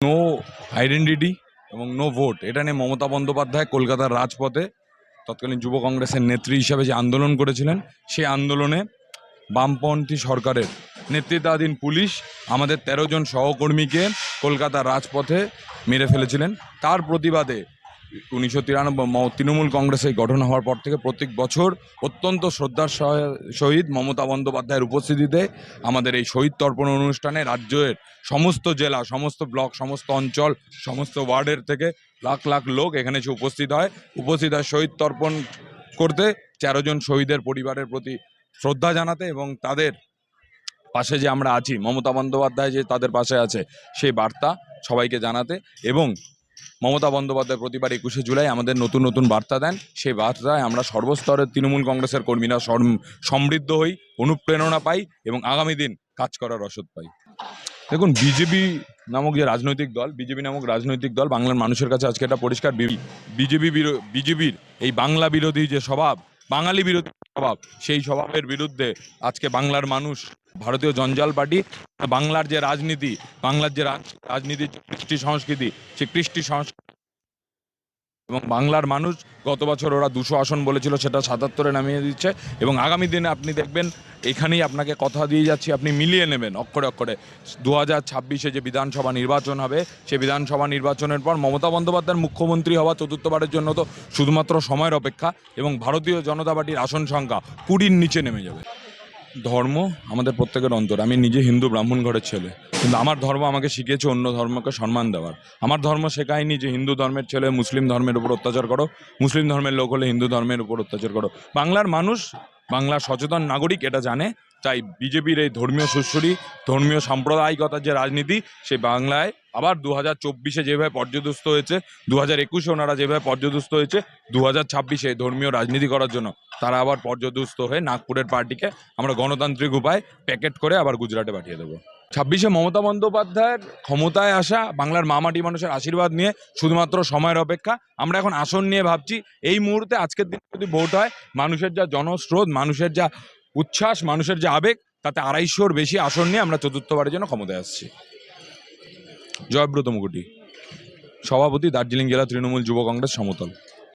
No identity এবং no vote এটা নিয়ে মমতা বন্দ্যোপাধ্যায় কলকাতার রাজপথে তৎকালীন যুব কংগ্রেসের নেত্রী হিসাবে যে আন্দোলন করেছিলেন, সেই আন্দোলনে বামপন্থী সরকারের নেতৃত্বাধীন পুলিশ আমাদের তেরো জন সহকর্মীকে কলকাতার রাজপথে মেরে ফেলেছিলেন। তার প্রতিবাদে উনিশশো তিরানব্বই তৃণমূল কংগ্রেস এই গঠন হওয়ার পর থেকে প্রত্যেক বছর অত্যন্ত শ্রদ্ধার সহ- সহিত মমতা বন্দ্যোপাধ্যায়ের উপস্থিতিতে আমাদের এই শহীদ তর্পণ অনুষ্ঠানে রাজ্যের সমস্ত জেলা, সমস্ত ব্লক, সমস্ত অঞ্চল, সমস্ত ওয়ার্ডের থেকে লাখ লাখ লোক এখানে এসে উপস্থিত হয়। উপস্থিত হয় শহীদ তর্পণ করতে। তেরো জন শহীদের পরিবারের প্রতি শ্রদ্ধা জানাতে এবং তাদের পাশে যে আমরা আছি, মমতা বন্দ্যোপাধ্যায় যে তাদের পাশে আছে, সেই বার্তা সবাইকে জানাতে এবং মমতা বন্দ্যোপাধ্যায় প্রতিবার একুশে জুলাই আমাদের নতুন নতুন বার্তা দেন। সেই বার্তায় আমরা সর্বস্তরের তৃণমূল কংগ্রেসের কর্মীরা সমৃদ্ধ হই, অনুপ্রেরণা পাই এবং আগামী দিন কাজ করার রসদ পাই। দেখুন, বিজেপি নামক যে রাজনৈতিক দল, বিজেপি নামক রাজনৈতিক দল বাংলার মানুষের কাছে আজকে এটা পরিষ্কার বিজেপি বিজেপির এই বাংলা বিরোধী যে স্বভাব, বাঙালি বিরোধী স্বভাব, সেই স্বভাবের বিরুদ্ধে আজকে বাংলার মানুষ ভারতীয় জঞ্জাল পার্টি, বাংলার যে রাজনীতি, বাংলার যে রাজ- রাজনীতির কৃষ্টি সংস্কৃতি, সে কৃষ্টি সংস্কৃতি এবং বাংলার মানুষ গত বছর ওরা দুশো আসন বলেছিল, সেটা সাতাত্তরে নামিয়ে দিচ্ছে এবং আগামী দিনে আপনি দেখবেন এখানেই আপনাকে কথা দিয়ে যাচ্ছি, আপনি মিলিয়ে নেবেন অক্ষরে অক্ষরে। দু হাজার ছাব্বিশে যে বিধানসভা নির্বাচন হবে, সে বিধানসভা নির্বাচনের পর মমতা বন্দ্যোপাধ্যায়ের মুখ্যমন্ত্রী হওয়া চতুর্থবারের জন্য তো শুধুমাত্র সময়ের অপেক্ষা এবং ভারতীয় জনতা পার্টির আসন সংখ্যা কুড়ির নিচে নেমে যাবে। ধর্ম আমাদের প্রত্যেকের অন্তর। আমি নিজে হিন্দু ব্রাহ্মণ ঘরের ছেলে। কিন্তু আমার ধর্ম আমাকে শিখিয়েছে অন্য ধর্মকে সম্মান দেওয়ার। আমার ধর্ম শেখায়নি যে হিন্দু ধর্মের ছেলে মুসলিম ধর্মের উপর অত্যাচার করো। মুসলিম ধর্মের লোক হলে হিন্দু ধর্মের উপর অত্যাচার করো। বাংলার মানুষ বাংলার সচেতন নাগরিক এটা জানে। তাই বিজেপির এই ধর্মীয় সুশ্রী ধর্মীয় সাম্প্রদায়িকতার যে রাজনীতি, সে বাংলায় আবার দু হাজার চব্বিশে যেভাবে পর্যদস্ত হয়েছে দু হাজার একুশে ওনারা যেভাবে পর্যদস্ত হয়েছে দু হাজার ছাব্বিশে ধর্মীয় রাজনীতি করার জন্য তারা আবার পর্যদস্ত হয়ে নাগপুরের পার্টিকে আমরা গণতান্ত্রিক উপায় প্যাকেট করে আবার গুজরাটে পাঠিয়ে দেবো। ছাব্বিশে মমতা বন্দ্যোপাধ্যায়ের ক্ষমতায় আসা বাংলার মামাটি মানুষের আশীর্বাদ নিয়ে শুধুমাত্র সময়ের অপেক্ষা, আমরা এখন আসন নিয়ে ভাবছি, এই মুহূর্তে আজকের দিনে যদি ভোট হয়, মানুষের যা জনস্রোত, মানুষের যা উচ্ছ্বাস, মানুষের যে আবেগ, তাতে আড়াইশোর বেশি আসন নিয়ে আমরা চতুর্থবারের জন্য ক্ষমতায় আসছি। জয়ব্রত মুকুটি, সভাপতি, দার্জিলিং জেলা তৃণমূল যুব কংগ্রেস সমতল।